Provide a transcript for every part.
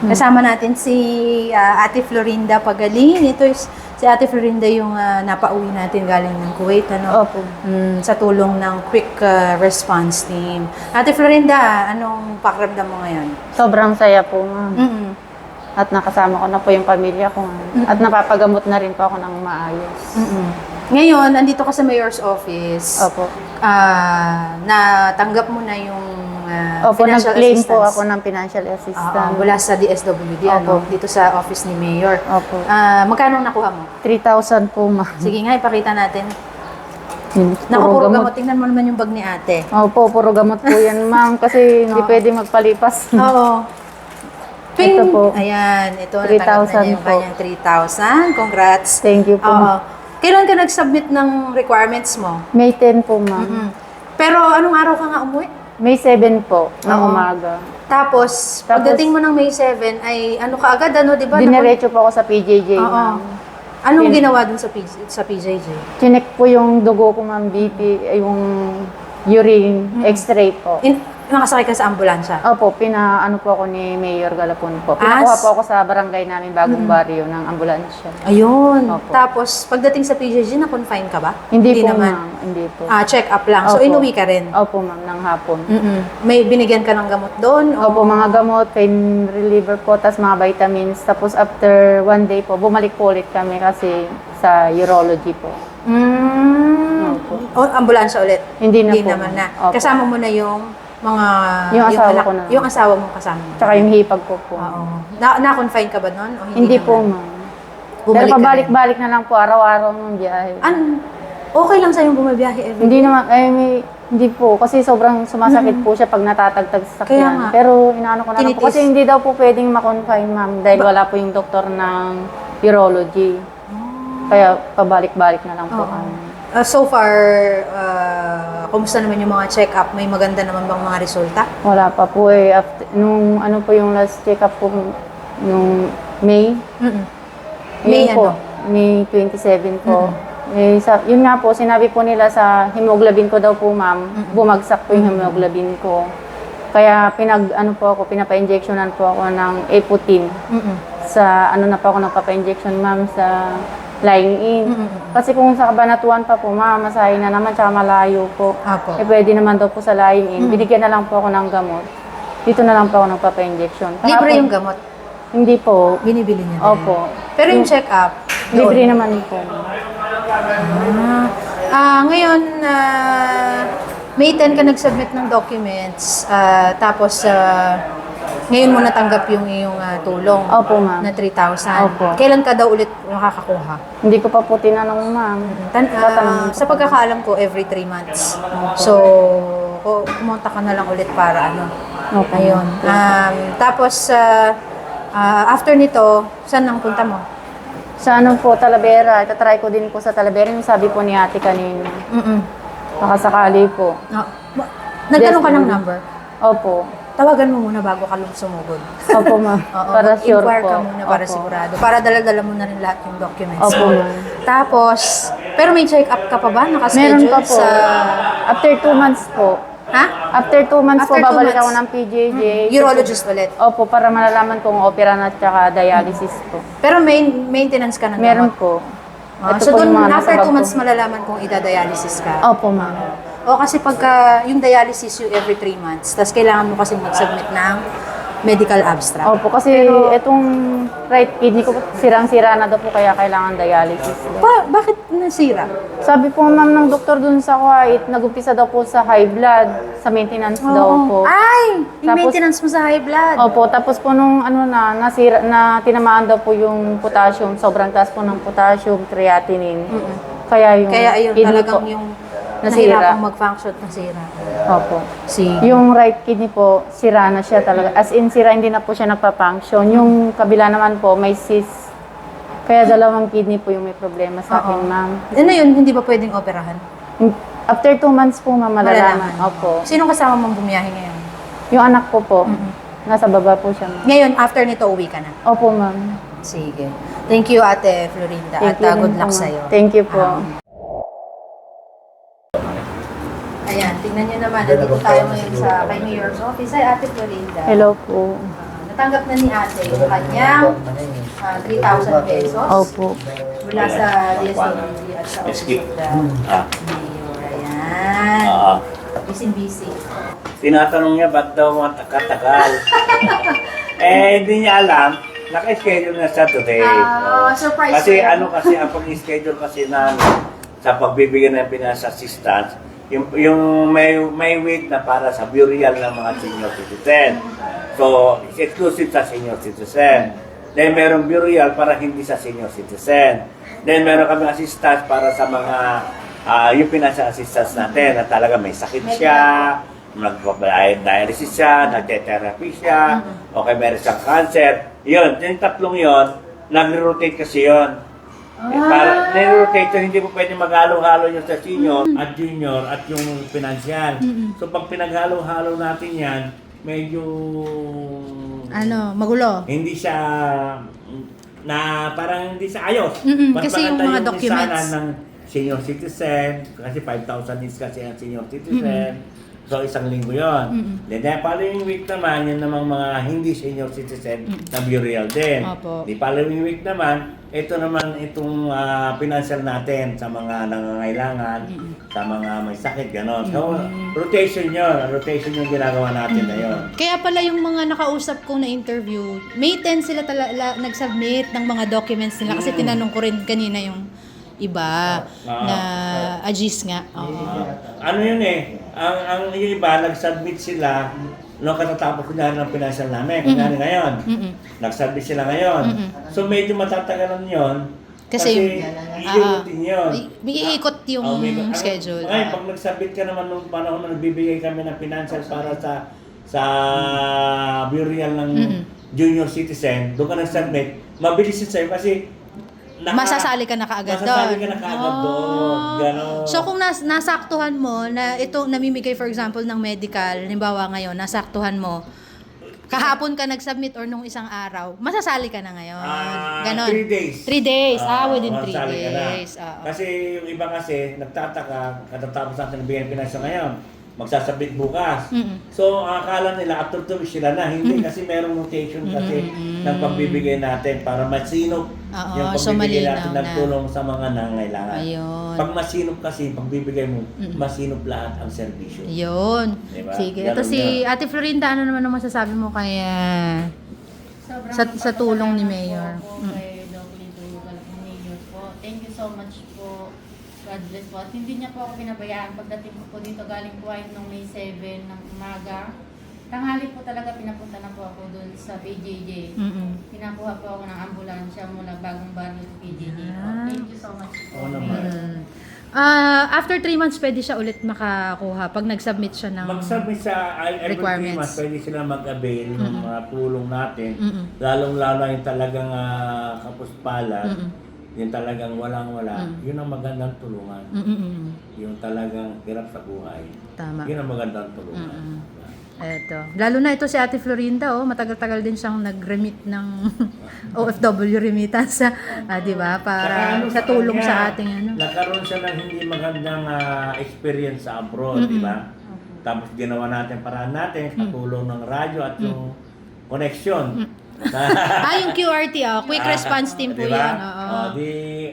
Kasama natin si ah, Ate Florinda Pagaling. Ito is si Ate Florinda yung ah, napauwi natin galing ng Kuwait. Ano? Opo. Mm, sa tulong ng Quick ah, Response Team. Ate Florinda, anong pakiramdam mo ngayon? Sobrang saya po, ma'am. Mm-mm. At nakasama ko na po yung pamilya ko. ma'am. At napapagamot na rin po ako ng maayos. Mm-mm. Ngayon, andito ka sa Mayor's Office. Opo. Ah, natanggap mo na yung ah, Opo, financial nag-claim po assistance. ako ng financial Oo, assistance. mula sa DSWD, ano, Opo. dito sa office ni Mayor. Opo. Ah, magkano nakuha mo? 3,000 po, ma'am. Sige nga, ipakita natin. Yun, Naku, puro gamot. Tingnan mo naman yung bag ni ate. Opo, puro gamot po yan, ma'am. Kasi hindi pwede magpalipas. Oo. Ping! Ito po. Ayan, ito, 3,000 natanggap na niya yung po. kanyang 3,000. Congrats. Thank you po. Oo. Kailan ka nag-submit ng requirements mo? May 10 po, ma'am. Pero anong araw ka nga umuwi? May 7 po ng Oo. umaga. Tapos, Tapos- pagdating mo ng May 7, ay ano ka agad, ano, di ba? Diniretso po ako sa PJJ, Oo. ma'am. Anong Pin- ginawa dun sa, P- sa PJJ? Chinek po yung dugo ko, ma'am, BP, ay, yung urine, x-ray po. In, nakasakay ka sa ambulansya? Opo, pina, ano po ako ni Mayor Galapon po. Pinakuha s- po ako sa barangay namin, Bagong Barrio, ng ambulansya. Ayun. Opo. Tapos, pagdating sa PJJ, na-confine ka ba? Hindi, po, ma'am. Hindi po. Ah, check up lang. So, Opo. inuwi ka rin? Opo, ma'am, ng hapon. Mm-mm. May binigyan ka ng gamot doon? o- Opo, mga gamot, pain reliever po, tas mga vitamins. Tapos after one day po, bumalik po ulit kami kasi sa urology po. Mm. Opo. O, ambulansya ulit? Hindi na po. naman na. Opo. Kasama mo na yung mga... Yung asawa anak- ko na. Yung asawa mo kasama mo. Tsaka yung hipag ko po. Oo. Na, na-confine ka ba noon? O hindi, Hindi po, ma'am. Bumalik Pero ka pabalik-balik na lang po, araw-araw ng biyahe. An okay lang sa'yo bumabiyahe every Hindi naman, ay may, hindi po. Kasi sobrang sumasakit po siya pag natatagtag sa Kaya nga. sakyan. Pero inaano ko na lang po. Tinitis. Kasi hindi daw po pwedeng makonfine, ma'am. Dahil wala po yung doktor ng urology. Kaya pabalik-balik na lang po Oo. kami. Uh, so far, uh, kumusta naman yung mga check-up? May maganda naman bang mga resulta? Wala pa po eh. After, nung ano po yung last check-up po, nung May. Mm-mm. May po, ano? May 27 po. Eh, sa, yun nga po, sinabi po nila sa hemoglobin ko daw po, ma'am, bumagsak po yung hemoglobin ko. Kaya pinag, ano po ako, pinapa-injectionan po ako ng Eputin. Mm-mm. Sa, ano na po ako nagpapa-injection, ma'am, sa lying in. Mm-mm. Kasi kung sa Kabanatuan pa po, ma'am, masahe na naman, tsaka malayo po. Apo. Eh, pwede naman daw po sa lying in. Binigyan na lang po ako ng gamot. Dito na lang po ako nagpapa-injection. Libre Kahapon- yung gamot? Hindi po. Binibili niya? Opo. Pero yung check-up? Libre doon? naman po. Ah, ah, ngayon, ah, May 10 ka nag-submit ng documents, ah, tapos ah, ngayon mo natanggap yung iyong ah, tulong Opo, ma'am. na 3,000. Opo. Kailan ka daw ulit makakakuha? Hindi ko pa po tinanong, ma'am. Tan ah, Tatanungin ko sa pa. pagkakaalam ko, every 3 months. So, ko- kumonta ka na lang ulit para ano. Opo. Ayun. Um, tapos, ah, ah, after nito, saan ang punta mo? Sa ano po, Talavera. Itatry ko din po sa Talavera. Yung sabi po ni ate kanina. Mm-mm. Baka sakali po. Ah, ma- nagtanong ka ng number? Opo. Tawagan mo muna bago ka lum- sumugod. Opo, ma'am. Oo, para sure inquire po. ka muna para Opo. sigurado. Para dala-dala mo na rin lahat yung documents Opo, mo. ma'am. Tapos, pero may check-up ka pa ba? Meron Nakaschedule pa po. sa... After two months po. Ha? After two months After po, two babalik months. ako ng PJJ. Urologist ulit. Opo, para malalaman kung opera na at saka dialysis po. Pero main, maintenance ka ng Meron po. Ah, Ito so po doon, mga nasa after bag two ko. months, malalaman kung idadialysis ka. Opo, ma'am. O kasi pagka yung dialysis yung every three months, tapos kailangan mo kasi mag-submit ng medical abstract. Opo, kasi itong right kidney ko, sirang-sira na daw po kaya kailangan dialysis. Ba- bakit nasira? Sabi po ma'am ng doktor dun sa Kuwait, nag-umpisa daw po sa high blood, sa maintenance daw po. Ay! Yung Tapos- maintenance mo sa high blood. Opo, tapos po nung ano na, nasira, na tinamaan daw po yung potassium, sobrang taas po ng potassium, creatinine. Kaya yung Kaya ayun, kidney talagang po, yung Nasira. nahirapang mag-function, nasira. Opo. Sige. Yung right kidney po, sira na siya talaga. As in, sira, hindi na po siya nagpa-function. Yung kabila naman po, may cyst. Kaya dalawang kidney po yung may problema sa akin, Oo. ma'am. Ano yun, hindi ba pwedeng operahan? After two months po, ma'am, malalaman. Opo. Sino kasama mong bumiyahe ngayon? Yung anak ko po, nasa baba po siya. ma'am. Ngayon, after nito, uwi ka na. Opo, ma'am. Sige. Thank you, Ate Florinda. Thank at you uh, rin good po, luck ma'am. sa'yo. Thank you po. Ah. Ayan, tingnan niyo naman. Nandito tayo ngayon sa kay Mayor's office. Ay, Ate Florinda. Hello po. Ah, natanggap na ni ate yung kanyang ah, 3,000 pesos Opo. mula sa DSWD at sa Office Skip. of the Ah. Mayor. Ayan. Oo. Busy-busy. Tinatanong niya ba't daw mataka-tagal. eh, hindi niya alam. Naka-schedule na siya today. Ah, surprise Kasi ano kasi, ang pag-schedule kasi na sa pagbibigay ng finance assistance, yung, yung may, may week na para sa burial ng mga senior citizen. So, it's exclusive sa senior citizen. Then, merong burial para hindi sa senior citizen. Then, meron kami assistance para sa mga, ah, yung financial assistance natin na talaga may sakit siya, nagpa-dialysis siya, nagte-therapy siya, o kaya meron siyang cancer. Yun, yung tatlong yun, nag-rotate kasi yun. Eh, para nire-rotate yun, hindi mo pwede maghalo-halo yung sa senior at junior at yung financial. So pag pinaghalo-halo natin yan, medyo Ano, magulo. hindi siya na parang hindi sa ayos. Mm-mm, Mas kasi yung maganda mga documents. ng senior citizen, kasi 5,000 is kasi ang senior citizen. So isang linggo yon. Mm-mm. Then the following week naman, yun namang mga hindi senior citizen na burial din. Opo. The following week naman, ito naman itong ah, financial natin sa mga nangangailangan, sa mga may sakit, gano'n. So, rotation yun. Rotation yung ginagawa natin na yun. Kaya pala yung mga nakausap ko na interview, May 10 sila tala, la- nag-submit ng mga documents nila kasi tinanong ko rin kanina yung iba Ah. na Ajis nga. Oo. Ah, ano yun eh, ang, ang yung iba, nag-submit sila no katatapos ko ng financial namin, kunyari ngayon. Mm-mm. Nag-submit sila ngayon. Mm-mm. So medyo matatagalan yon Kasi yung- iuutin yun. Ay, May iikot yung Oh, may- schedule. Ngayon, pag nag-submit ka naman nung panahon na nagbibigay kami ng financial para sa sa burial ng Mm-mm. junior citizen, doon ka nag-submit, mabilis yun sa'yo kasi naka- Masasali ka na kaagad doon. Masasali ka na kaagad doon. Ah. Ganon. So kung nas nasaktuhan mo na ito namimigay for example ng medical, halimbawa ngayon, nasaktuhan mo, kahapon ka nag-submit or nung isang araw, masasali ka na ngayon. Ah, Ganon. Three days. Three days. Ah, within three masali ka na. days. Oo. Kasi yung iba kasi, nagtataka, katatapos natin bigyan pinasya ngayon, magsasabit bukas. Mm-mm. So, akala nila, after two sila na. Hindi, kasi merong notation kasi ng pagbibigay natin para masinop Oo, yung so pagbibigay malinaw natin na. ng tulong sa mga nangangailangan. Ayun. Pag masinop kasi, pagbibigay mo, masinop lahat ang serbisyo. Yun. Diba? Sige. Ganun Ito si. Ate Florinda, ano naman ang masasabi mo kay ah, Sobrang Sa- sa tulong ni Mayor. po Mm. kay Doc Lito Mayor po. Thank you so much po. God bless po. At hindi niya po ako pinabayaan. Pagdating ko po dito, galing po ay nung May 7 ng umaga. Tanghali po talaga pinapunta na po ako dun sa PJJ. Mm-mm. Pinakuha po ako ng ambulansya mula bagong barrio sa PJJ po. Ah. Thank you so much po. Oo naman. Mm. Ah, after three months, pwede siya ulit makakuha pag nag-submit siya ng... Mag-submit sa I- every three Requirements. months, pwede sila mag-avail ng mga tulong natin. Mm-mm. Lalong-lalo yung talagang uh, kapuspalan, Mm-mm. yung talagang walang-wala, Mm. yun ang magandang tulungan. Mm-mm. Yung talagang hirap sa buhay, Tama. yun ang magandang tulungan. Mm-mm. Eto. Lalo na ito si Ate Florinda, oh, matagal-tagal din siyang nag-remit ng OFW remittance, ah, di ba? Saka Para ano sa tulong kanya, sa ating ano. Nagkaroon siya ng hindi magandang ah, experience sa abroad, di ba? Tapos ginawa natin paraan natin sa tulong ng radyo at yung connection. ah, yung QRT, oh, Quick Response Team po Di ba? yan. Oo. Oh, di,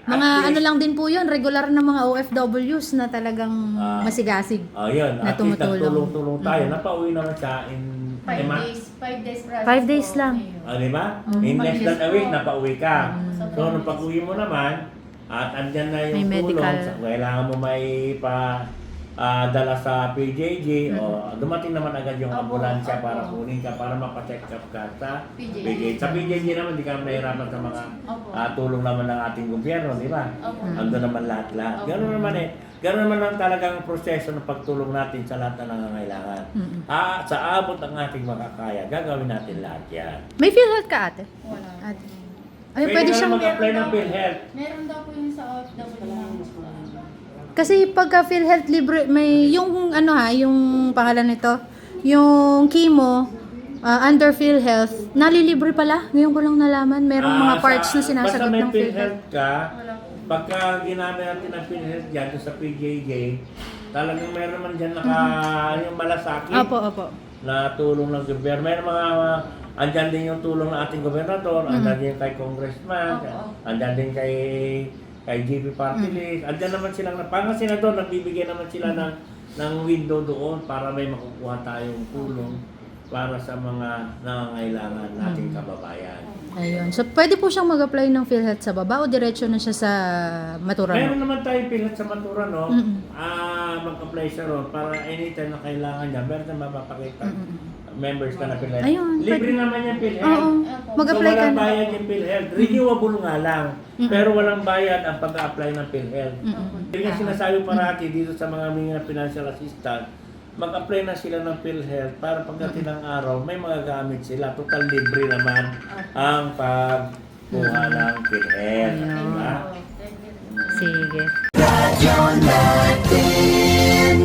Mga at least- ano lang din po yun, regular na mga OFWs na talagang Ah. masigasig. Oh, yun. na At least tumutulong. nagtulong-tulong tayo. Napauwi naman siya in Five lima. days, five days process Five days po, lang. Mayor. Oh, di ba? Mm. In less than a week, napauwi ka. Mm. So, nung pag-uwi mo naman, at andyan na yung May tulong, medical. sa- kailangan mo may pa ah, dala sa PJJ, o dumating naman agad yung Opo, ambulansya opo. para kunin ka, para mapacheck up ka sa PJJ. PJJ. Sa PJJ naman, di ka nahihirapan sa mga Opo. ah, tulong naman ng ating gobyerno, di ba? Ando naman lahat-lahat. Opo. Gano'n naman eh. Gano'n naman ang talagang proseso ng pagtulong natin sa lahat na nangangailangan. Mm-mm. Ah, sa abot ng ating makakaya, gagawin natin lahat yan. May PhilHealth ka, ate? Wala. Ate. Ay, pwede ka siyang... mag-apply ng PhilHealth. Meron daw po yung sa OFW. Kasi pagka PhilHealth libre, may yung ano ha, yung pangalan nito, yung chemo ah, under PhilHealth, nalilibre pala. Ngayon ko lang nalaman, merong mga Ah, parts sa- na sinasagot basta may ng PhilHealth. PhilHealth ka, Wala po. pagka ginamit natin ang PhilHealth dyan sa PJJ, talagang meron naman dyan naka, yung malasakit Opo, opo. na tulong ng gobyerno. May mga andyan din yung tulong ng ating gobernador, andyan din kay congressman, Opo. andyan din kay kay GP Party List, andyan naman silang, parang senador, nagbibigay naman sila ng, ng window doon para may makukuha tayong tulong para sa mga nangangailangan nating kababayan. Ayun. So, pwede po siyang mag-apply ng PhilHealth sa baba o diretso na siya sa Maturano? Meron naman tayo pilat sa Matura, no? Mm-mm. Ah, mag-apply siya ron para anytime na kailangan niya, meron na mapapakita members ka na PhilHealth. Ayun, Libre pwede. naman yung PhilHealth. Oo. Mag-apply so, ka walang na. bayad yung PhilHealth. Renewable nga lang. Pero walang bayad ang pag-apply ng PhilHealth. Mm-mm. Yung nga sinasabi parati dito sa mga ng financial assistance, mag-apply na sila ng PhilHealth para pagdating ng araw, may magagamit sila. Total libre naman ang pagkuha ng PhilHealth. Ayun. Diba? Sige. Radyo natin